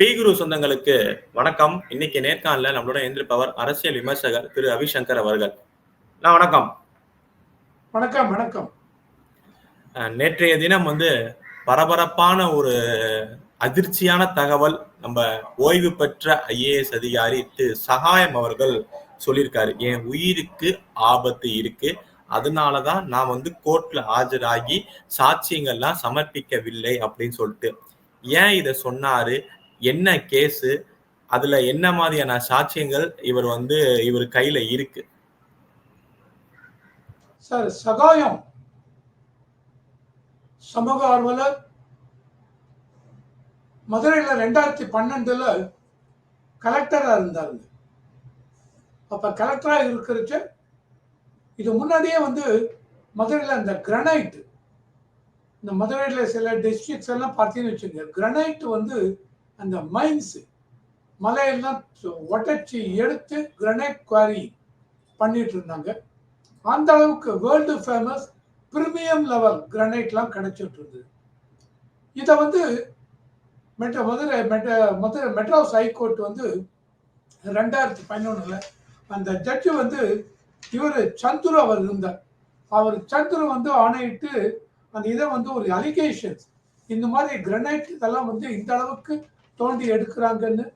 B குரு சொந்தங்களுக்கு வணக்கம். இன்னைக்கு நேர்காணல நம்மளோட எந்திருப்பவர் அரசியல் விமர்சகர் திரு ரவிசங்கர் அவர்கள். நான் வணக்கம். வணக்கம் வணக்கம். நேற்றைய தினம் வந்து பரபரப்பான ஒரு அதிர்ச்சியான தகவல் நம்ம ஓய்வு பெற்ற ஐஏஎஸ் அதிகாரி திரு சகாயம் அவர்கள் சொல்லியிருக்காரு. என் உயிருக்கு ஆபத்து இருக்கு. அதனாலதான் நான் வந்து கோர்ட்ல ஆஜராகி சாட்சியங்கள்லாம் சமர்ப்பிக்கவில்லை அப்படின்னு சொல்லிட்டு. ஏன் இதை சொன்னாரு? என்ன கேஸு அதுல என்ன மாதிரியான சாட்சியங்கள் இவர் வந்து இவர் கையில இருக்கு? சார் சகாயம். சமூக ஆர்வலர். மதுரையில ரெண்டாயிரத்தி பன்னெண்டுல கலெக்டரா இருந்தாருங்க அப்ப கலெக்டரா இருக்கிறச்ச இது முன்னாடியே வந்து மதுரையில் அந்த கிரனைட் இந்த மதுரையில் சில டிஸ்ட்ரிக்ட்ஸ் எல்லாம் பார்த்தீங்கன்னு வச்சுங்க கிரனைட் வந்து அந்த மைன்ஸ் மலையெல்லாம் உடச்சி எடுத்து கிரனைட் குவாரி பண்ணிட்டு இருந்தாங்க அந்த அளவுக்கு வேர்ல்டு ஃபேமஸ் பிரிமியம் லெவல் கிரனைட்லாம் கிடைச்சிட்டு இருந்தது இதை வந்து metro Madurai metro Madurai Madras high court வந்து ரெண்டாயிரத்தி பதினொன்றில் அந்த ஜட்ஜு வந்து இவர் சந்துரு அவர் இருந்தார். அவர் சந்துரு வந்து ஆணையிட்டு அந்த இதை வந்து ஒரு அலிகேஷன்ஸ் இந்த மாதிரி கிரனைட் இதெல்லாம் வந்து இந்த அளவுக்கு தோண்டி எடுக்கிறாங்கன்னு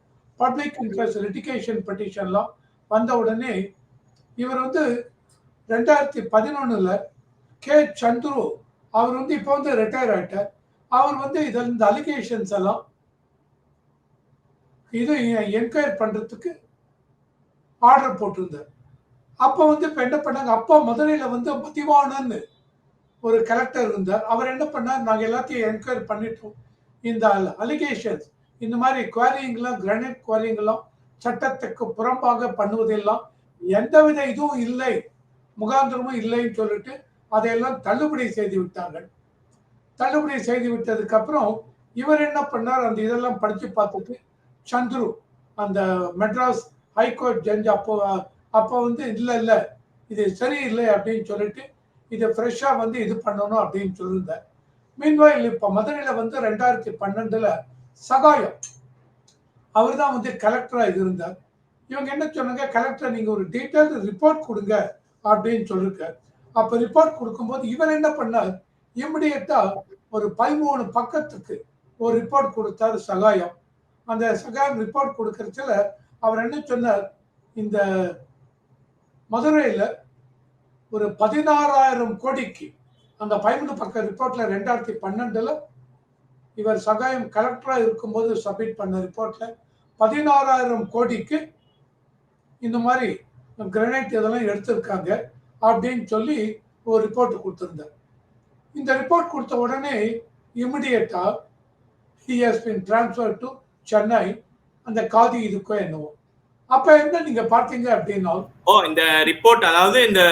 பப்ளிக் இன்ட்ரெஸ்ட் லிட்டிகேஷன் பெட்டிஷன்லாம் வந்த உடனே இவர் வந்து ரெண்டாயிரத்தி பதினொன்றில் கே சந்துரு அவர் வந்து இப்போ வந்து ரிட்டையர் ஆகிட்டார் அவர் வந்து இதில் இந்த அலிகேஷன்ஸ் எல்லாம் இது என்கொயர் பண்ணுறதுக்கு ஆர்டர் போட்டிருந்தார். அப்போ வந்து இப்போ என்ன பண்ணாங்க? அப்போ மதுரையில் வந்து மதிவானன்னு ஒரு கலெக்டர் இருந்தார். அவர் என்ன பண்ணார்? நாங்கள் எல்லாத்தையும் என்கொயர் பண்ணிட்டோம். இந்த அலிகேஷன்ஸ் இந்த மாதிரி குவாரிங்கெல்லாம் கிரானைட் குவாரிங்கெல்லாம் சட்டத்துக்கு புறம்பாக பண்ணுவதெல்லாம் எந்தவித இதுவும் இல்லை. முகாந்திரமும் இல்லைன்னு சொல்லிட்டு அதையெல்லாம் தள்ளுபடி செய்து விட்டார்கள். தள்ளுபடி செய்து விட்டதுக்கு அப்புறம் இவர் என்ன பண்ணார்? அந்த இதெல்லாம் படித்து பார்த்துட்டு சந்துரு அந்த மெட்ராஸ் ஹைகோர்ட் ஜட்ஜ் அப்போ அப்போ வந்து இல்லை இல்லை இது சரியில்லை அப்படின்னு சொல்லிட்டு இதை ஃப்ரெஷ்ஷாக வந்து இது பண்ணணும் அப்படின்னு சொல்லியிருந்தார். மீன்வாயில் இப்போ மதுரையில் வந்து ரெண்டாயிரத்தி பன்னெண்டில் சகாயம். அவர் தான் வந்து கலெக்டராக இருந்தார். இவங்க என்ன சொன்னாங்க? கலெக்டர் நீங்கள் ஒரு டீட்டெயில் ரிப்போர்ட் கொடுங்க அப்படின்னு சொல்லிருக்க அப்போ ரிப்போர்ட் கொடுக்கும்போது இவர் என்ன பண்ணார்? இமிடியட்டா ஒரு பதிமூணு பக்கத்துக்கு ஒரு ரிப்போர்ட் கொடுத்தாரு சகாயம். அந்த சகாயம் ரிப்போர்ட் கொடுக்கறதுல அவர் என்ன சொன்னார்? இந்த மதுரையில் ஒரு பதினாறாயிரம் கோடிக்கு அந்த பதிமூணு பக்க ரிப்போர்ட்ல ரெண்டாயிரத்தி பன்னெண்டுல இவர் சகாயம் கலெக்டரா இருக்கும்போது சப்மிட் பண்ண ரிப்போர்ட்ல பதினாறாயிரம் கோடிக்கு இந்த மாதிரி கிரனைட் இதெல்லாம் எடுத்திருக்காங்க அப்படின்னு சொல்லி ஒரு ரிப்போர்ட் கொடுத்துருந்தார். இந்த ரிப்போர்ட் கொடுத்த உடனே இமிடியட்டா he has been transfer to Chennai அந்த காதி இதுக்கோ என்னவோ. அப்ப என்ன நீங்க பார்த்தீங்க அப்படின்னா ஓ இந்த ரிப்போர்ட் அதாவது இந்த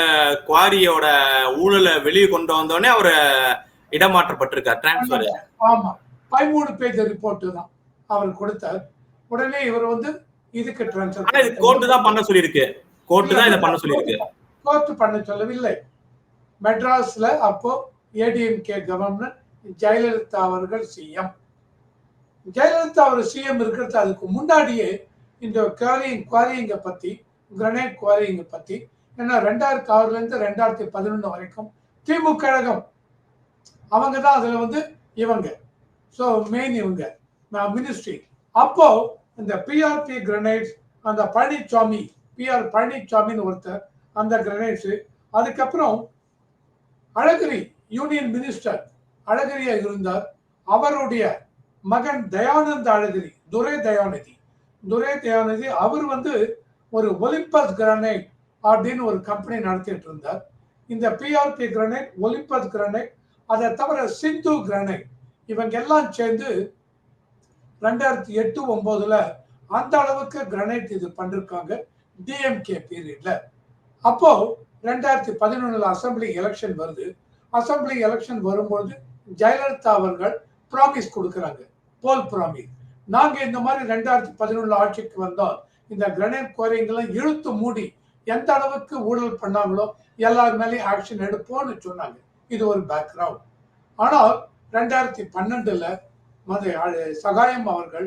குவாரியோட ஊழலை வெளியே கொண்டு வந்தோடனே அவர் இடமாற்றப்பட்டிருக்கார் டிரான்ஸ்பர் ஆமா. பதிமூணு பேஜ் ரிப்போர்ட் தான் அவர் கொடுத்தார் உடனே இவர் வந்து இதுக்கு இது கோர்ட்டு தான் பண்ண சொல்லியிருக்கு. கோர்ட்டு தான் இதை பண்ண சொல்லியிருக்கு. கோர்ட் பண்ண சொல்லவில்லை. மெட்ராஸ்ல அப்போ ஏடிஎம்கே கவர்னர் ஜெயலலிதா அவர்கள் சிஎம் ஜெயலலிதா அவர் சிஎம் இருக்கிறது. அதுக்கு முன்னாடியே இந்த குவாரிங் குவாரிங்க பத்தி கிரனைட் குவாரிங்க பத்தி ஏன்னா ரெண்டாயிரத்தி ஆறுல இருந்து ரெண்டாயிரத்தி பதினொன்று வரைக்கும் திமுக கழகம். அவங்க தான் அதுல வந்து இவங்க. ஸோ மெயின் இவங்க நான் மினிஸ்ட்ரி அப்போ இந்த பிஆர்பி கிரனைட்ஸ் அந்த பழனிசாமி பிஆர் பழனிசாமின்னு ஒருத்தர் அந்த கிரனைட்ஸு அதுக்கப்புறம் அழகிரி யூனியன் மினிஸ்டர் அழகிரியா இருந்தார். அவருடைய மகன் தயானந்த அழகிரி துரை தயாநிதி. துரை தயாநிதி அவர் வந்து ஒரு ஒலிம்பஸ் கிரனைட் அப்படின்னு ஒரு கம்பெனி நடத்திட்டு இருந்தார். இந்த பிஆர்பி கிரனைட் ஒலிம்பஸ் கிரனைட் அதை தவிர சிந்து கிரனைட் இவங்க எல்லாம் சேர்ந்து ரெண்டாயிரத்தி எட்டு ஒன்பதுல அந்த அளவுக்கு கிரனைட் இது பண்ணிருக்காங்க. டிஎம்கே பீரியட்ல அப்போ ரெண்டாயிரத்தி பதினொன்னுல அசம்பிளி எலெக்ஷன் வருது. அசம்பிளி எலெக்ஷன் வரும்பொழுது ஜெயலலிதா அவர்கள் ப்ராமிஸ் கொடுக்குறாங்க. போல் ப்ராமிஸ் நாங்க இந்த மாதிரி ரெண்டாயிரத்தி பதினொன்னுல ஆட்சிக்கு வந்தோம். இந்த கிரனைட் குவாரிங்கெல்லாம் இழுத்து மூடி எந்த அளவுக்கு ஊழல் பண்ணாங்களோ எல்லார் மேலேயும் ஆக்ஷன் எடுப்போம்னு சொன்னாங்க. இது ஒரு பேக்ரவுண்ட் ஆனால் ரெண்டாயிரத்தி பன்னெண்டுல மத சகாயம் அவர்கள்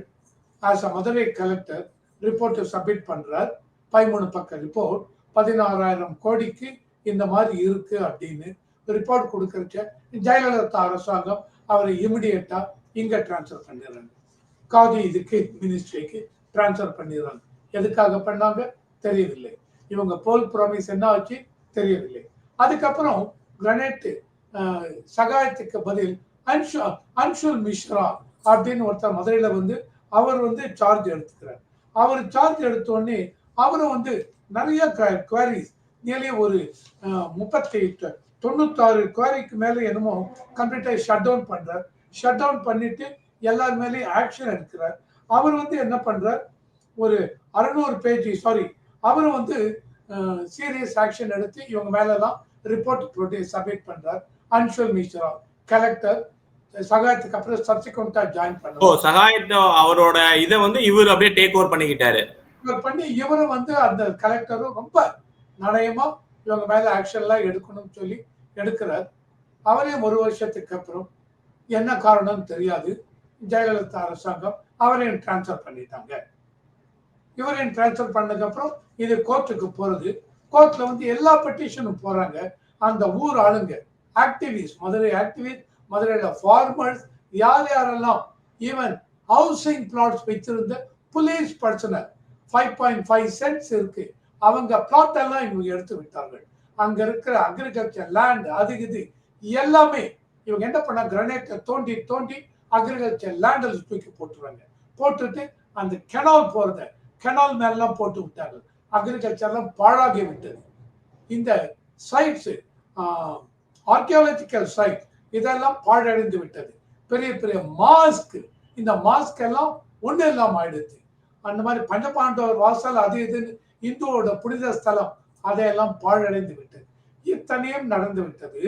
ஆஸ் அ மதுரை கலெக்டர் ரிப்போர்ட்டை சப்மிட் பண்றார். பதிமூணு பக்க ரிப்போர்ட் பதினாறாயிரம் கோடிக்கு இந்த மாதிரி இருக்கு அப்படின்னு ரிப்போர்ட் கொடுக்கறச்ச ஜெயலலிதா அரசாங்கம் அவரை இமிடியட்டா இங்க டிரான்ஸ்ஃபர் பண்ணிடுறாங்க. காதி இதுக்கு மினிஸ்ட்ரிக்கு டிரான்ஸ்ஃபர் பண்ணிடுறாங்க. எதுக்காக பண்ணாங்க? தெரியவில்லை. இவங்க போல் ப்ராமிஸ் என்ன ஆச்சு? தெரியவில்லை. அதுக்கப்புறம் கிரனேட் சகாயத்துக்கு பதில் அன்ஷு அன்ஷுல் மிஸ்ரா அப்படின்னு ஒருத்தர் மதுரையில வந்து அவர் வந்து சார்ஜ் எடுத்துக்கிறார். அவர் சார்ஜ் எடுத்தோடனே அவரும் வந்து நிறைய குவாரிஸ் நியர்லி ஒரு முப்பத்தி தொண்ணூத்தாறு குவாரிக்கு மேல என்னமோ கம்ப்ளீட்டாக ஷட் டவுன் பண்றார். ஷட் டவுன் பண்ணிட்டு எல்லார் மேலேயும் ஆக்ஷன் எடுக்கிறார். அவர் வந்து என்ன பண்றார்? ஒரு அறுநூறு பேஜ் சாரி அவரும் வந்து சீரியஸ் ஆக்ஷன் எடுத்து இவங்க மேலெல்லாம் ரிப்போர்ட் போட்டு சப்மிட் பண்றார். அன்ஷுவல் மிஸ்ரா கலெக்டர் சகாயத்துக்கு அப்புறம் சப்சிக்வெண்டா ஜாயின் ஓ பண்ணார் சகாயத்தை அவரோட இதை வந்து இவர் அப்படியே டேக் ஓவர் பண்ணிக்கிட்டாரு. இவர் பண்ணி இவரும் வந்து அந்த கலெக்டரும் ரொம்ப நடையமா இவங்க மேல ஆக்ஷன்லாம் எடுக்கணும்னு சொல்லி எடுக்கிறார். அவரையும் ஒரு வருஷத்துக்கு அப்புறம் என்ன காரணம்னு தெரியாது. ஜெயலலிதா அரசாங்கம் அவரையும் டிரான்ஸ்ஃபர் பண்ணிட்டாங்க. இவரையும் டிரான்ஸ்ஃபர் பண்ணதுக்கு அப்புறம் இது கோர்ட்டுக்கு போறது. கோர்ட்ல வந்து எல்லா பெட்டிஷனும் போறாங்க. அந்த ஊர் ஆளுங்க ஆக்டிவிஸ்ட் மதுரை ஆக்டிவிஸ்ட் மதுரையில் ஃபார்மர்ஸ் யார் யாரெல்லாம் ஈவன் ஹவுசிங் பிளாட்ஸ் வைத்திருந்த police personnel five point five cents இருக்கு. அவங்க பிளாட் எல்லாம் இவங்க எடுத்து விட்டார்கள் அங்க இருக்கிற அக்ரிகல்ச்சர் லேண்ட் அது இது எல்லாமே இவங்க என்ன பண்ண கிரனேட்டை தோண்டி தோண்டி அக்ரிகல்ச்சர் லேண்டில் தூக்கி போட்டுருவாங்க. போட்டுட்டு அந்த கெனால் போறத கெனால் மேலாம் போட்டு விட்டார்கள். அக்ரிகல்ச்சர்லாம் பாழாகி விட்டது. இந்த சைட்ஸ் ஆர்கியாலஜிக்கல் சைட் இதெல்லாம் பாழடைந்து விட்டது. பெரிய பெரிய மாஸ்க் இந்த மாஸ்க் எல்லாம் ஒன்றும் இல்லாமல் ஆயிடுச்சு. அந்த மாதிரி பஞ்சபாண்டவர் வாசல் அது இதுன்னு இந்துவோட புனித ஸ்தலம் அதையெல்லாம் பாழடைந்து விட்டது. இத்தனையும் நடந்து விட்டது.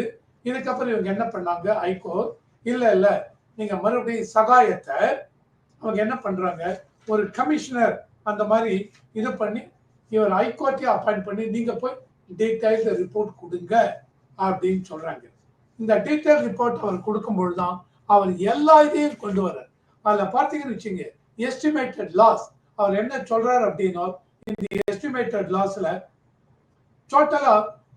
இதுக்கப்புறம் இவங்க என்ன பண்ணாங்க? ஐகோர்ட் இல்லை இல்லை. நீங்கள் மறுபடியும் சகாயத்தை அவங்க என்ன பண்ணுறாங்க ஒரு கமிஷனர் அந்த மாதிரி இது பண்ணி இவர் ஹைகோர்ட்டையும் அப்பாயிண்ட் பண்ணி நீங்கள் போய் டீடைல்டு ரிப்போர்ட் கொடுங்க அப்படின்னு சொல்கிறாங்க இந்த டீட்டெயில் ரிப்போர்ட் அவர் கொடுக்கும்பொழுது தான் அவர் எல்லா இதையும் கொண்டு வர்றார். அதில் பார்த்தீங்கன்னு வச்சுங்க எஸ்டிமேட்டட் லாஸ் அவர் என்ன சொல்றாரு அப்படின்னா இந்த எஸ்டிமேட்டட் லாஸ்ல டோட்டலா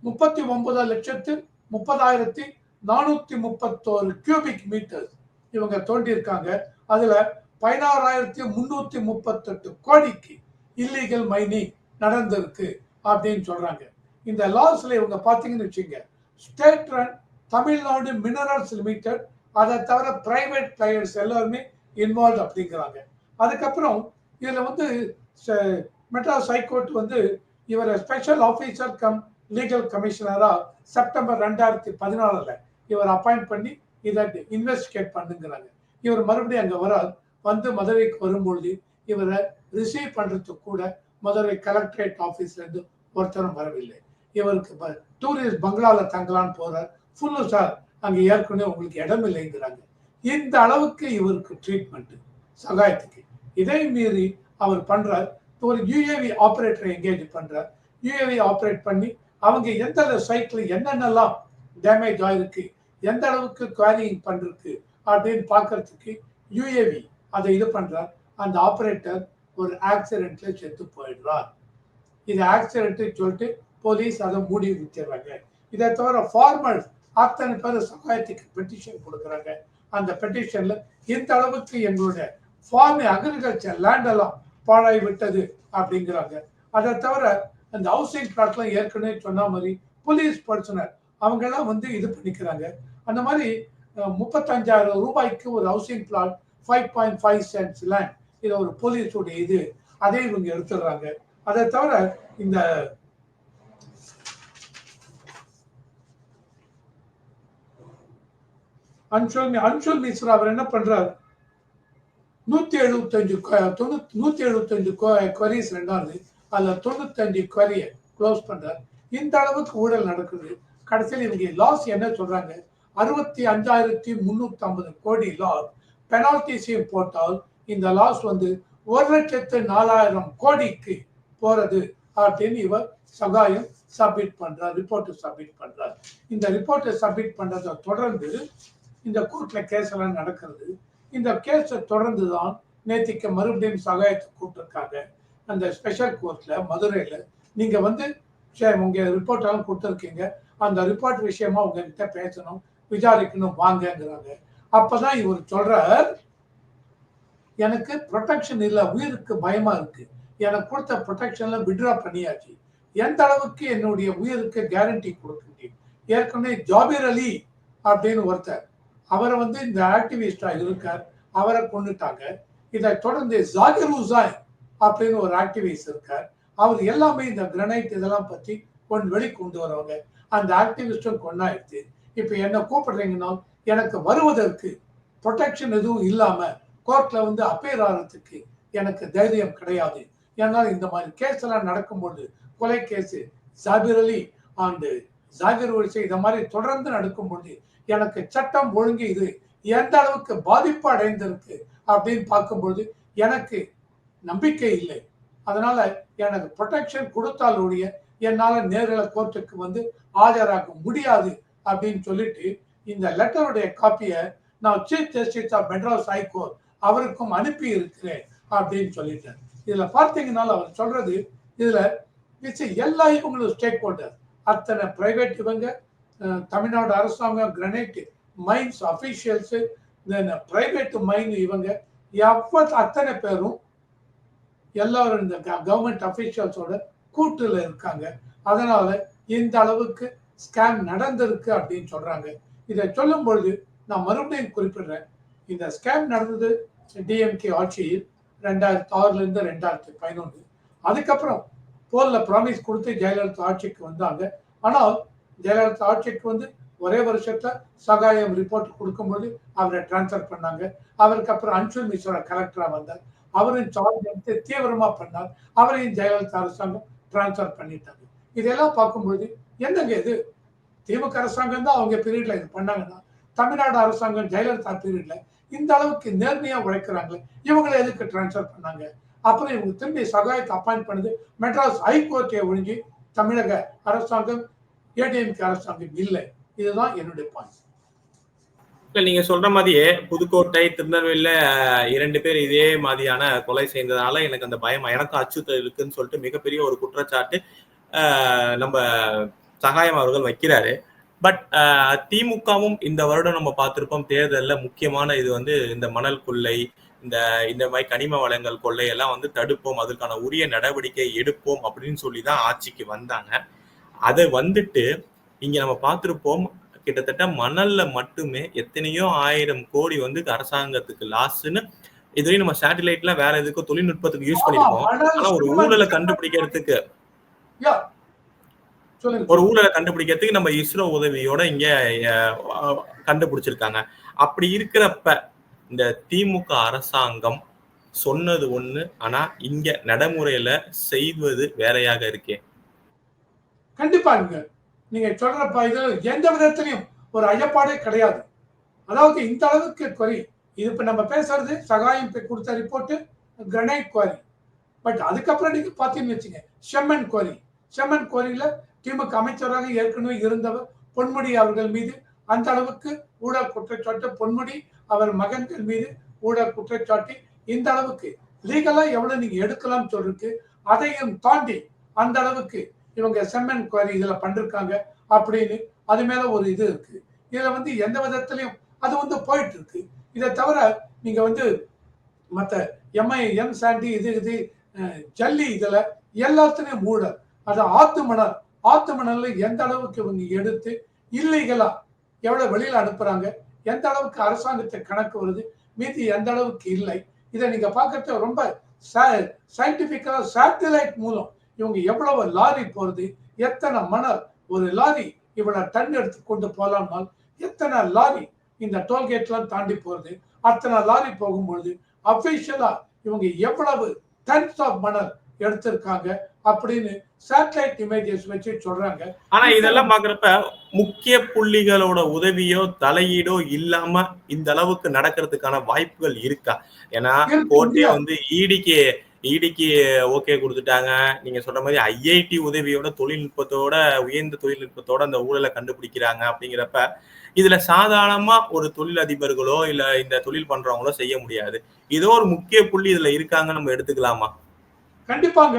முப்பத்தி ஒன்பது லட்சத்து முப்பதாயிரத்தி நானூத்தி முப்பத்தோரு கியூபிக் மீட்டர்ஸ் இவங்க தோண்டியிருக்காங்க. அதுல பதினாறாயிரத்தி முன்னூத்தி முப்பத்தெட்டு கோடிக்கு இல்லீகல் மைனிங் நடந்திருக்கு அப்படின்னு சொல்றாங்க. இந்த லாஸ்ல இவங்க பார்த்தீங்கன்னு வச்சுங்க state run Tamil Nadu minerals limited அதை தவிர பிரைவேட் பிளேயர்ஸ் எல்லாருமே இன்வால்வ் அப்படிங்கிறாங்க. அதுக்கப்புறம் இதில் வந்து மெட்ராஸ் ஹைகோர்ட் வந்து இவரை ஸ்பெஷல் ஆஃபீஸர் கம் லீகல் கமிஷனராக செப்டம்பர் ரெண்டாயிரத்தி பதினாலில் இவர் அப்பாயிண்ட் பண்ணி இதை இன்வெஸ்டிகேட் பண்ணுங்கிறாங்க. இவர் மறுபடியும் அங்கே வர வந்து மதுரைக்கு வரும்பொழுது இவரை ரிசீவ் பண்ணுறதுக்கு கூட மதுரை கலெக்டரேட் ஆஃபீஸ்லேருந்து ஒருத்தரும் வரவில்லை. இவருக்கு டூரிஸ்ட் பங்களாவில் தங்கலான்னு போகிறார் ஃபுல்லு சார் அங்கே ஏற்கனவே உங்களுக்கு இடம் இல்லைங்கிறாங்க. இந்த அளவுக்கு இவருக்கு ட்ரீட்மெண்ட் சகாயத்துக்கு. இதை மீறி அவர் பண்றார். ஒரு யூஏவி ஆப்ரேட்டரை எங்கேஜ் பண்றார். யூஏவி ஆப்ரேட் பண்ணி அவங்க எந்த சைட்ல என்னென்னலாம் டேமேஜ் ஆயிருக்கு எந்த அளவுக்கு குவாரிங் பண்ணிருக்கு அப்படின்னு பார்க்கறதுக்கு யூஏவி அதை இது பண்றார். அந்த ஆப்ரேட்டர் ஒரு ஆக்சிடென்ட்ல செத்து போயிடுறார். இது ஆக்சிடென்ட் சொல்லிட்டு போலீஸ் அதை மூடி வச்சிடுறாங்க இதை தவிர ஃபார்மல் அத்தனை பேர் சமுதாயத்துக்கு பெட்டிஷன் கொடுக்குறாங்க. அந்த பெட்டிஷன்ல இந்த அளவுக்கு எங்களுடைய ஃபார்ம் அக்ரிகல்ச்சர் லேண்ட் எல்லாம் பாழாய் விட்டது அப்படிங்கிறாங்க. அதை தவிர அந்த ஹவுசிங் பிளாட்லாம் ஏற்கனவே சொன்ன மாதிரி போலீஸ் பர்சனர் அவங்க எல்லாம் வந்து இது பண்ணிக்கிறாங்க. அந்த மாதிரி முப்பத்தஞ்சாயிரம் ரூபாய்க்கு ஒரு housing plot five point five cents land இது ஒரு போலீஸுடைய இது. அதே இவங்க எடுத்துடுறாங்க. அதை தவிர இந்த அன்ஷோல் அன்ஷோல் மிஸ்ரா அவர் என்ன பண்றார்? நூத்தி எழுபத்தஞ்சு தொண்ணூத்தி நூத்தி எழுபத்தஞ்சு குவரிஸ் ரெண்டாவது அதுல தொண்ணூத்தஞ்சு கொரிய க்ளோஸ் பண்றார். இந்த அளவுக்கு ஊழல் நடக்குது. கடைசியில் இவங்க லாஸ் என்ன சொல்றாங்க? அறுபத்தி அஞ்சாயிரத்தி முன்னூத்தி ஐம்பது கோடி லாஸ் பெனால்டிஸையும் போட்டால் இந்த லாஸ் வந்து ஒரு லட்சத்து நாலாயிரம் கோடிக்கு போறது அப்படின்னு இவர் சகாயம் சப்மிட் பண்றார் ரிப்போர்ட்டை சப்மிட் பண்றார். இந்த ரிப்போர்ட்டை சப்மிட் பண்றதை தொடர்ந்து இந்த கோர்ட்ல கேஸ் எல்லாம் நடக்கிறது. இந்த கேஸை தொடர்ந்து தான் நேத்திக்கு மறுபடியும் சகாயத்தை கூப்பிட்டுருக்காங்க அந்த ஸ்பெஷல் கோர்ட்ல மதுரையில நீங்க வந்து சரி, உங்க ரிப்போர்ட் எல்லாம் கொடுத்துருக்கீங்க. அந்த ரிப்போர்ட் விஷயமா உங்ககிட்ட பேசணும் விசாரிக்கணும் வாங்கங்கிறாங்க. அப்பதான் இவர் சொல்றார் எனக்கு ப்ரொடெக்ஷன் இல்லை உயிருக்கு பயமா இருக்கு. எனக்கு கொடுத்த ப்ரொடெக்ஷன்ல விட்ரா பண்ணியாச்சு. எந்த அளவுக்கு என்னுடைய உயிருக்கு கேரண்டி கொடுக்க முடியும் ஏற்கனவே ஜாபீர் அலி அப்படின்னு ஒருத்தர். அவரை வந்து இந்த ஆக்டிவிஸ்டா இருக்கார் அவரை கொண்டுட்டாங்க இதை தொடர்ந்து ஜாகிர் ஹுசாய் அப்படின்னு ஒரு ஆக்டிவிஸ்ட் இருக்கார். அவர் எல்லாமே இந்த கிரனைட் இதெல்லாம் பற்றி கொண்டு வெளி கொண்டு வரவங்க. அந்த ஆக்டிவிஸ்டும் கொண்டாயிடுச்சு. இப்போ என்ன கூப்பிடுறீங்கன்னா எனக்கு வருவதற்கு ப்ரொடெக்ஷன் எதுவும் இல்லாமல் கோர்ட்ல வந்து அப்பேர் ஆகிறதுக்கு எனக்கு தைரியம் கிடையாது. ஏன்னா இந்த மாதிரி கேஸ் எல்லாம் நடக்கும்போது கொலை கேஸு ஜாபிர் அலி அண்ட் ஜாகிர் வரிசை இந்த மாதிரி தொடர்ந்து நடக்கும்போது எனக்கு சட்டம் ஒழுங்கு இது. எந்த அளவுக்கு பாதிப்பு அடைந்திருக்கு அப்படின்னு பார்க்கும்பொழுது எனக்கு நம்பிக்கை இல்லை. அதனால எனக்கு ப்ரொடெக்ஷன் கொடுத்தாலுடைய என்னால் நேரில் கோர்ட்டுக்கு வந்து ஆஜராக முடியாது அப்படின்னு சொல்லிட்டு இந்த லெட்டருடைய காப்பியை நான் chief justice of Madras high court அவருக்கும் அனுப்பி இருக்கிறேன் அப்படின்னு சொல்லிட்டேன். இதில் பார்த்தீங்கன்னா அவர் சொல்றது இதில் மிச்ச எல்லா இவங்களும் ஸ்டேக் ஹோல்டர் அத்தனை பிரைவேட் இவங்க தமிழ்நாடு அரசாங்கம் granite mines then private mine இவங்க. எவ்வளோ அத்தனை பேரும் எல்லாரும் இந்த கவர்மெண்ட் அஃபிஷியல்ஸோட கூட்டில் இருக்காங்க. அதனால இந்த அளவுக்கு ஸ்கேம் நடந்திருக்கு அப்படின்னு சொல்றாங்க. இதை சொல்லும் பொழுது நான் மறுபடியும் குறிப்பிடுறேன். இந்த ஸ்கேம் நடந்தது டிஎம்கே ஆட்சியில் ரெண்டாயிரத்தி ஆறுல இருந்து ரெண்டாயிரத்தி பதினொன்று அதுக்கப்புறம் போரில் ப்ராமிஸ் கொடுத்து ஜெயலலிதா ஆட்சிக்கு வந்தாங்க. ஆனால் ஜெயலலிதா ஆட்சிக்கு வந்து ஒரே வருஷத்துல சகாயம் ரிப்போர்ட் கொடுக்கும்போது அவரை டிரான்ஸ்ஃபர் பண்ணாங்க. அவருக்கு அப்புறம் அன்சுல் மிஸ்ரா கலெக்டரா வந்தார். அவரும் சார்ஜ் எடுத்து தீவிரமா பண்ணார். அவரையும் ஜெயலலிதா அரசாங்கம் டிரான்ஸ்ஃபர் பண்ணிட்டாங்க. இதெல்லாம் பார்க்கும்போது என்னங்க இது? திமுக அரசாங்கம் தான் அவங்க பீரியட்ல இது பண்ணாங்கன்னா தமிழ்நாடு அரசாங்கம் ஜெயலலிதா பீரியட்ல இந்த அளவுக்கு நேர்மையா உழைக்கிறாங்களே இவங்களை எதுக்கு டிரான்ஸ்ஃபர் பண்ணாங்க? அப்புறம் இவங்க திரும்பி சகாயத்தை அப்பாயிண்ட் பண்ணது மெட்ராஸ் ஹைகோர்ட்டை ஒழிஞ்சு தமிழக அரசாங்கம் ஏடிஎம்கே அரசாங்கம் இல்லை. இதுதான் என்னுடைய பாயிண்ட் இல்ல நீங்க சொல்ற மாதிரியே புதுக்கோட்டை திருநெல்வேலியில இரண்டு பேர் இதே மாதிரியான கொலை செய்ததால எனக்கு அந்த பயம் எனக்கும் அச்சுறுத்தல் இருக்குன்னு சொல்லிட்டு மிகப்பெரிய ஒரு குற்றச்சாட்டு நம்ம சகாயம் அவர்கள் வைக்கிறாரு. பட் திமுகவும் இந்த வருடம் நம்ம பார்த்திருப்போம் தேர்தலில் முக்கியமான இது வந்து இந்த மணல் கொள்ளை இந்த இந்த மாதிரி கனிம வளங்கள் கொள்ளை எல்லாம் வந்து தடுப்போம் அதற்கான உரிய நடவடிக்கை எடுப்போம் அப்படின்னு சொல்லி தான் ஆட்சிக்கு வந்தாங்க. அதை வந்துட்டு இங்க நம்ம பார்த்திருப்போம் கிட்டத்தட்ட மணல்ல மட்டுமே எத்தனையோ ஆயிரம் கோடி வந்து அரசாங்கத்துக்கு லாஸ்ன்னு இதுவரையும் நம்ம சேட்டலைட்ல வேற எதுக்கோ தொழில்நுட்பத்துக்கு யூஸ் பண்ணிருக்கோம் ஆனா ஒரு ஊழலை கண்டுபிடிக்கிறதுக்கு ஒரு ஊழலை கண்டுபிடிக்கிறதுக்கு நம்ம இஸ்ரோ உதவியோட இங்க கண்டுபிடிச்சிருக்காங்க. அப்படி இருக்கிறப்ப இந்த திமுக அரசாங்கம் சொன்னது ஒண்ணு ஆனா இங்க நடைமுறையில செய்வது வேறையாக இருக்கே. கண்டிப்பாங்க நீங்க சொல்ற இது எந்த விதத்திலையும் ஒரு ஐயப்பாடே கிடையாது. அதாவது இந்த அளவுக்கு குறை இது இப்ப நம்ம பேசுறது சகாயம் கொடுத்த ரிப்போர்ட் கிரனைட் குவாரி பட் அதுக்கப்புறம் நீங்க பாத்தீங்கன்னு வச்சுங்க செம்மன் குவாரி செம்மன் குவாரியில திமுக அமைச்சராக ஏற்கனவே இருந்தவர் பொன்முடி அவர்கள் மீது அந்த அளவுக்கு ஊழல் குற்றச்சாட்டு பொன்முடி அவர் மகன்கள் மீது ஊழல் குற்றச்சாட்டு. இந்த அளவுக்கு லீகலா எவ்வளவு நீங்க எடுக்கலாம் சொல்லிருக்கு அதையும் தாண்டி அந்த அளவுக்கு இவங்க செம்மன் குவாரி இதில் பண்ணிருக்காங்க அப்படின்னு அது மேலே ஒரு இது இருக்கு. இதில் வந்து எந்த விதத்துலையும் அது வந்து போயிட்டு இருக்கு இதை தவிர நீங்கள் வந்து மற்ற எம்ஐ எம் சாண்டி இது இது ஜல்லி இதில் எல்லாத்துலேயும் மூட அது ஆத்து மணல். ஆத்து மணல்ல எந்த அளவுக்கு இவங்க எடுத்து இல்லைகளா எவ்வளோ வெளியில் அனுப்புகிறாங்க எந்த அளவுக்கு அரசாங்கத்தை கணக்கு வருது மீதி எந்த அளவுக்கு இல்லை இதை நீங்கள் பார்க்கறது ரொம்ப சயின்டிஃபிக்காக சேட்டலைட் மூலம் இவங்க எவ்வளவு லாரி போறது? எத்தனை மணல்? ஒரு லாரி இவ்வளவு டன் எடுத்து கொண்டு போலாம்னால் எத்தனை லாரி இந்த டோல்கேட்லாம் தாண்டி போறது? அத்தனை லாரி போகும்பொழுது அபிஷியலா இவங்க எவ்வளவு டன்ஸ் ஆஃப் மணல் எடுத்திருக்காங்க அப்படின்னு சேட்டலைட் இமேஜஸ் வச்சு சொல்றாங்க. ஆனா இதெல்லாம் பாக்குறப்ப முக்கிய புள்ளிகளோட உதவியோ தலையீடோ இல்லாம இந்த அளவுக்கு நடக்கிறதுக்கான வாய்ப்புகள் இருக்கா? ஏன்னா கோர்ட்டே. வந்து ஈடிக்கு இடிக்கு ஓகே கொடுத்துட்டாங்க. நீங்க சொல்ற மாதிரி ஐஐடி உதவியோட தொழில்நுட்பத்தோட உயர்ந்த தொழில்நுட்பத்தோட அந்த ஊழலை கண்டுபிடிக்கிறாங்க அப்படிங்கிறப்ப இதுல சாதாரணமா ஒரு தொழில் அதிபர்களோ இல்ல இந்த தொழில் பண்றவங்களோ செய்ய முடியாது. ஏதோ ஒரு முக்கிய புள்ளி இதுல இருக்காங்க நம்ம எடுத்துக்கலாமா? கண்டிப்பாங்க.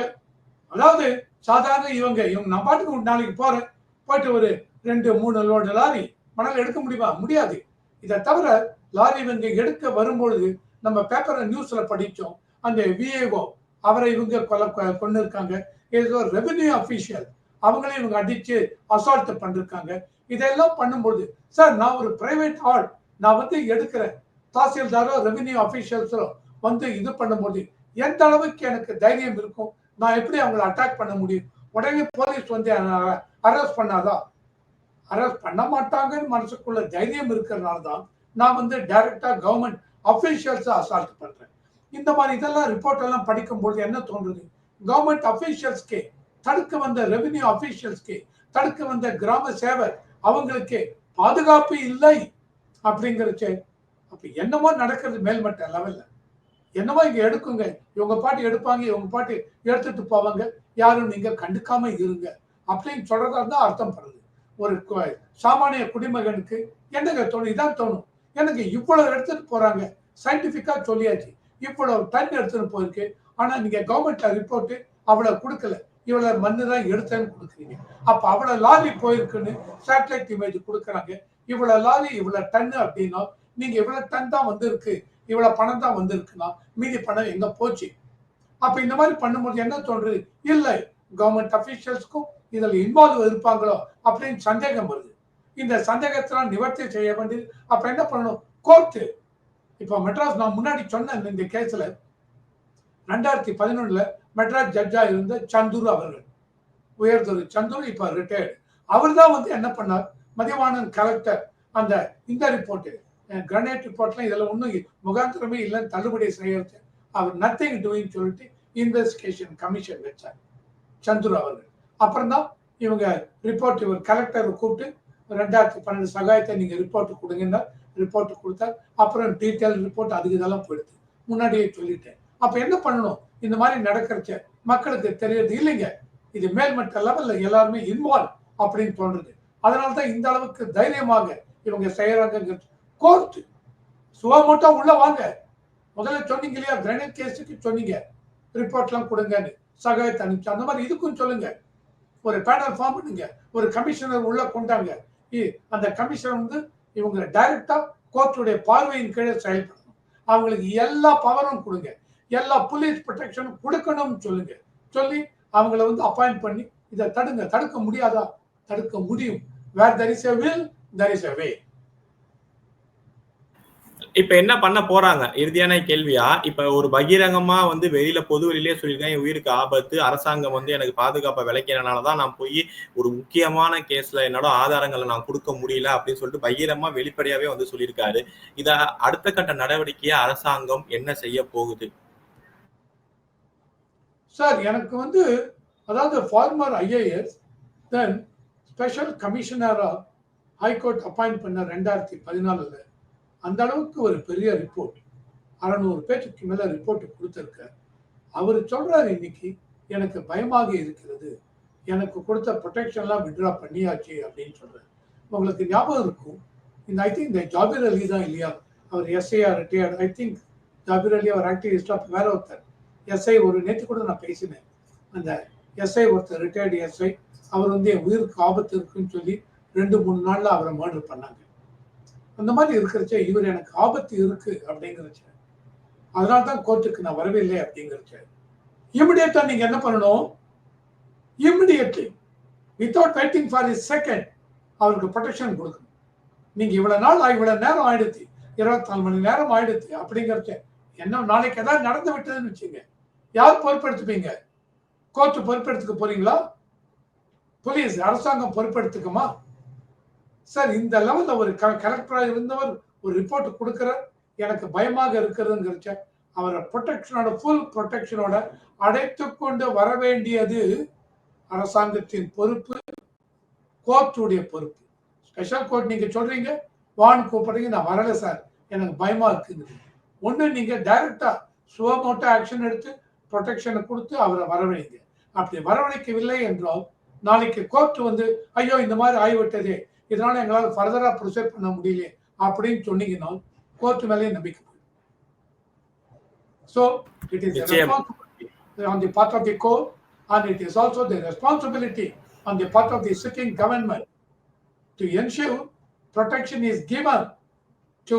அதாவது சாதாரண இவங்க இவங்க நான் பாட்டுக்கு ஒரு நாளைக்கு போறேன். போயிட்டு ஒரு ரெண்டு மூணு லோடு லாரி மணல் எடுக்க முடியுமா? முடியாது. இதை தவிர லாரி இவங்க எடுக்க வரும்பொழுது நம்ம பேப்பரை நியூஸ்ல படித்தோம். அந்த விஏஓ அவரை இவங்க கொலை கொண்டு இருக்காங்க ஏதோ ரெவென்யூ அஃபீஷியல் அவங்களே இவங்க அடிச்சு அசால்ட் பண்ணிருக்காங்க. இதெல்லாம் பண்ணும்போது சார் நான் ஒரு பிரைவேட் ஆள். நான் வந்து எடுக்கிறேன். தாசில்தாரோ ரெவென்யூ அஃபீஷியல்ஸோ வந்து இது பண்ணும்போது எந்த அளவுக்கு எனக்கு தைரியம் இருக்கும்? நான் எப்படி அவங்களை அட்டாக் பண்ண முடியும்? உடனே போலீஸ் வந்து அரெஸ்ட் பண்ணாதா? அரெஸ்ட் பண்ண மாட்டாங்கன்னு மனசுக்குள்ள தைரியம் இருக்கிறதுனால தான் நான் வந்து டைரக்டா கவர்மெண்ட் அஃபீஷியல்ஸை அசால்ட் பண்றேன். இந்த மாதிரி இதெல்லாம் ரிப்போர்ட் எல்லாம் படிக்கும்போது என்ன தோன்றுது? கவர்மெண்ட் அபிஷியல்ஸ்க்கே தடுக்க வந்த ரெவென்யூ அபிஷியல்ஸ்க்கே தடுக்க வந்த கிராம சேவர் அவங்களுக்கு பாதுகாப்பு இல்லை அப்படிங்கிறச்சு அப்ப என்னமோ நடக்கிறது மேல்மட்ட லெவல்ல என்னமோ இங்க எடுக்குங்க. இவங்க பாட்டு எடுப்பாங்க இவங்க பாட்டு எடுத்துட்டு போவாங்க. யாரும் நீங்க கண்டுக்காம இருங்க அப்படின்னு சொல்றதா இருந்தா அர்த்தம் படுது. ஒரு சாமானிய குடிமகனுக்கு என்னங்க தோணும்? இதான் தோணும். எனக்கு இவ்வளவு எடுத்துட்டு போறாங்க. சயின்டிபிக்கா சொல்லியாச்சு. இவ்வளவு டன் எடுத்துட்டு போயிருக்கு. ஆனா நீங்க கவர்மெண்ட்ல ரிப்போர்ட் அவ்வளவு கொடுக்கல. இவ்வளவு மண்ணு தான் எடுத்தேன்னு கொடுக்குறீங்க. அப்ப அவ்வளவு லாரி போயிருக்குன்னு சேட்டலைட் இமேஜ் கொடுக்குறாங்க. இவ்வளவு லாரி இவ்வளவு டன்னு அப்படின்னா நீங்க இவ்வளவு டன் தான் வந்திருக்கு. இவ்வளவு பணம் தான் வந்திருக்குன்னா மீதி பணம் எங்க போச்சு? அப்ப இந்த மாதிரி பண்ணும்போது என்ன தோன்றுது? இல்லை கவர்மெண்ட் அபிஷியல்ஸ்க்கும் இதுல இன்வால்வ் இருப்பாங்களோ அப்படின்னு சந்தேகம் வருது. இந்த சந்தேகத்தெல்லாம் நிவர்த்தி செய்ய வேண்டியது. அப்ப என்ன பண்ணணும்? கோர்ட்டு இப்ப மெட்ராஸ் நான் முன்னாடி சொன்ன இந்த- இந்த கேஸ்ல ரெண்டாயிரத்தி பதினொன்னுல மெட்ராஸ் ஜட்ஜா இருந்த சந்துரு அவர்கள். உயர்ந்தது சந்துரு இப்ப ரிட்டையர்டு அவர் தான் வந்து என்ன பண்ணார்? மதியவானன் கலெக்டர் அந்த இந்த ரிப்போர்ட்டு கிரனேட் ரிப்போர்ட்லாம் இதில் ஒன்றும் முகாந்திரமே இல்லைன்னு தள்ளுபடி செய்யறது. அவர் நத்திங் டூயிங் சொல்லிட்டு இன்வெஸ்டிகேஷன் கமிஷன் வச்சார். சந்துரு அவர்கள். அப்புறம் தான் இவங்க ரிப்போர்ட் இவர் கலெக்டர் கூப்பிட்டு ரெண்டாயிரத்தி பன்னெண்டு சகாயத்தை நீங்கள் ரிப்போர்ட் கொடுங்கன்னா ரிப்போர்ட் கொடுத்தார் அப்புறம் டீட்டெயில் ரிப்போர்ட் அதுக்கு இதெல்லாம் போயிடுது. முன்னாடியே சொல்லிட்டேன். அப்ப என்ன பண்ணணும்? இந்த மாதிரி நடக்கிறச்ச மக்களுக்கு தெரியறது இல்லைங்க. இது மேல்மட்ட லெவல்ல எல்லாருமே இன்வால்வ் அப்படின்னு சொல்றது அதனால தான் இந்த அளவுக்கு தைரியமாக இவங்க செய்யறாங்க கோர்ட் மட்டும் உள்ள வாங்க. முதல்ல சொன்னீங்க இல்லையா? கிரனேட் கேஸுக்கு சொன்னீங்க. ரிப்போர்ட்லாம் கொடுங்கன்னு. சகாயத்தை அனுப்பிச்சு. அந்த மாதிரி இதுக்கும் சொல்லுங்க. ஒரு பேனல் ஃபார்ம் பண்ணுங்க ஒரு கமிஷனர் உள்ள கொண்டாங்க. இ- அந்த கமிஷனர் வந்து இவங்க டைரக்டா கோர்ட்டுடைய பார்வையின் கீழே செயல்படணும். அவங்களுக்கு எல்லா பவரும் கொடுங்க. எல்லா போலீஸ் ப்ரொடெக்ஷனும் கொடுக்கணும்னு சொல்லுங்க. சொல்லி அவங்கள வந்து அப்பாயிண்ட் பண்ணி இதை தடுங்க. தடுக்க முடியாதா? தடுக்க முடியும். Where there is a will there is a way இப்ப என்ன பண்ண போறாங்க? இறுதியான கேள்வியா இப்ப ஒரு பகிரங்கமா வந்து வெளியில பொது வெளியிலே சொல்லியிருக்கேன் என் உயிருக்கு ஆபத்து அரசாங்கம் வந்து எனக்கு பாதுகாப்பை விளைக்கிறனாலதான் நான் போய் ஒரு முக்கியமான கேஸ்ல என்னோட ஆதாரங்களை நான் கொடுக்க முடியல அப்படின்னு சொல்லிட்டு பகிரமா வெளிப்படையாவே வந்து சொல்லியிருக்காரு. இத அடுத்த கட்ட நடவடிக்கையா அரசாங்கம் என்ன செய்ய போகுது? சார் எனக்கு வந்து அதாவது ஃபார்மர் ஐஏஎஸ் தென் ஸ்பெஷல் கமிஷனரா ஹைகோர்ட் அப்பாயிண்ட் பண்ண ரெண்டாயிரத்தி பதினாலுல. அந்த அளவுக்கு ஒரு பெரிய ரிப்போர்ட் அறநூறு பேருக்கு மேல ரிப்போர்ட் கொடுத்திருக்கார். அவர் சொல்றாரு இன்னைக்கு எனக்கு பயமாக இருக்கிறது. எனக்கு கொடுத்த ப்ரொடெக்ஷன்லாம் விட்ரா பண்ணியாச்சு அப்படின்னு சொல்றாரு. உங்களுக்கு ஞாபகம் இருக்கும் இந்த ஐ திங்க் இந்த ஜாபிர் அலி தான் இல்லையா? அவர் SIR retired I think Jabir Ali our activist of வேற ஒருத்தர். எஸ்ஐ ஒரு நேற்று கூட நான் பேசினேன். அந்த எஸ்ஐ ஒருத்தர் ரிட்டையர்டு எஸ்ஐ அவர் வந்து என் உயிருக்கு ஆபத்து இருக்குன்னு சொல்லி ரெண்டு மூணு நாள்ல அவரை மர்டர் பண்ணாங்க. அந்த மாதிரி இருக்கிறச்ச இவர் எனக்கு ஆபத்து இருக்கு அப்படிங்கிறச்ச. அதனால தான் கோர்ட்டுக்கு நான் வரவே இல்லை அப்படிங்கிறச்ச. இமிடியட்டா நீங்க என்ன பண்ணணும்? Immediately without waiting for is second அவருக்கு ப்ரொடெக்ஷன் கொடுக்கணும். நீங்க இவ்வளவு நாள் இவ்வளவு நேரம் ஆயிடுச்சு. இருபத்தாலு மணி நேரம் ஆயிடுச்சு அப்படிங்கிறச்ச. என்ன நாளைக்கு ஏதாவது நடந்து விட்டதுன்னு வச்சுங்க. யார் பொறுப்பெடுத்துப்பீங்க? கோர்ட்டு பொறுப்பெடுத்துக்க போறீங்களா? போலீஸ் அரசாங்கம் பொறுப்பெடுத்துக்குமா? சார் இந்த லெவலில் ஒரு கலெக்டராக இருந்தவர் ஒரு ரிப்போர்ட் கொடுக்கிறார். எனக்கு பயமாக இருக்கிறதுங்கிறச்ச அவரை ப்ரொடெக்ஷனோட ஃபுல் ப்ரொடெக்ஷனோட அடைத்து கொண்டு வர வேண்டியது அரசாங்கத்தின் பொறுப்பு கோர்ட்டுடைய பொறுப்பு. ஸ்பெஷல் கோர்ட் நீங்கள் சொல்கிறீங்க வான் கூப்பிட்றீங்க நான் வரலை சார். எனக்கு பயமாக இருக்குது ஒன்று நீங்கள் டைரக்டா சுவமோட்டோ ஆக்ஷன் எடுத்து ப்ரொடெக்ஷனை கொடுத்து அவரை வரவழைங்க. அப்படி வரவழைக்கவில்லை என்றால் நாளைக்கு கோர்ட் வந்து ஐயோ இந்த மாதிரி ஆகிவிட்டதே இதனால எங்களால் ஃபர்தரா ப்ரொசீட் பண்ண முடியல அப்படின்னு சொன்னீங்கன்னா கோர்ட் மேலே நம்பிக்கை ஸோ இட் இஸ் நிச்சயம். on the part of the court and it is also the responsibility on the part of the sitting government to ensure protection is given to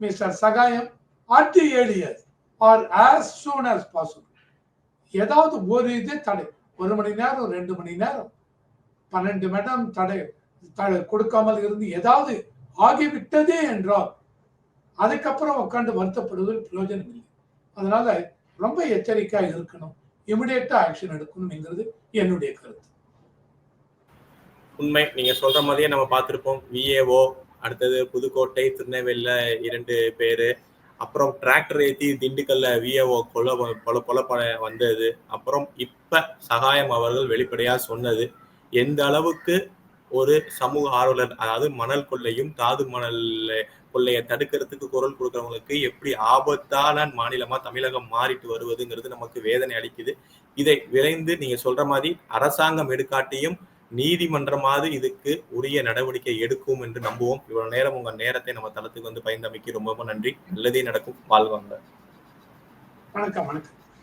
Mr. Sagayam at the earliest or as soon as possible. ஏதாவது ஒரு இது தடை ஒரு மணி நேரம் ரெண்டு மணி நேரம் பன்னெண்டு மணி தடை கொடுக்காமல் இருந்து ஏதாவது ஆகிவிட்டதே என்றால் அதுக்கப்புறம் உட்காந்து வருத்தப்படுவதில் பிரயோஜனம் இல்லை. அதனால ரொம்ப எச்சரிக்கையா இருக்கணும். இமிடியேட்டா ஆக்ஷன் எடுக்கணும்ங்கிறது என்னுடைய கருத்து. உண்மை. நீங்க சொல்ற மாதிரியே நம்ம பார்த்திருப்போம். விஏஓ அடுத்தது புதுக்கோட்டை திருநெல்வேலியில இரண்டு பேரு. அப்புறம் டிராக்டர் ஏத்தி திண்டுக்கல்ல விஏஓ கொலை கொலை கொலை வந்தது. அப்புறம் இப்ப சகாயம் அவர்கள் வெளிப்படையா சொன்னது. எந்த அளவுக்கு ஒரு சமூக ஆர்வலர் அதாவது மணல் கொள்ளையும் தாது மணல் கொள்ளையை தடுக்கிறதுக்கு குரல் கொடுக்கறவங்களுக்கு எப்படி ஆபத்தான மாநிலமா தமிழகம் மாறிட்டு வருவதுங்கிறது நமக்கு வேதனை அளிக்குது. இதை விரைந்து நீங்க சொல்ற மாதிரி அரசாங்கம் எடுக்காட்டியும் நீதிமன்றமாவது இதுக்கு உரிய நடவடிக்கை எடுக்கும் என்று நம்புவோம். இவ்வளவு நேரம் உங்க நேரத்தை நம்ம தளத்துக்கு வந்து பயந்தமைக்கு ரொம்ப ரொம்ப நன்றி. நல்லதே நடக்கும். வாழ்வாங்க வணக்கம் வணக்கம்.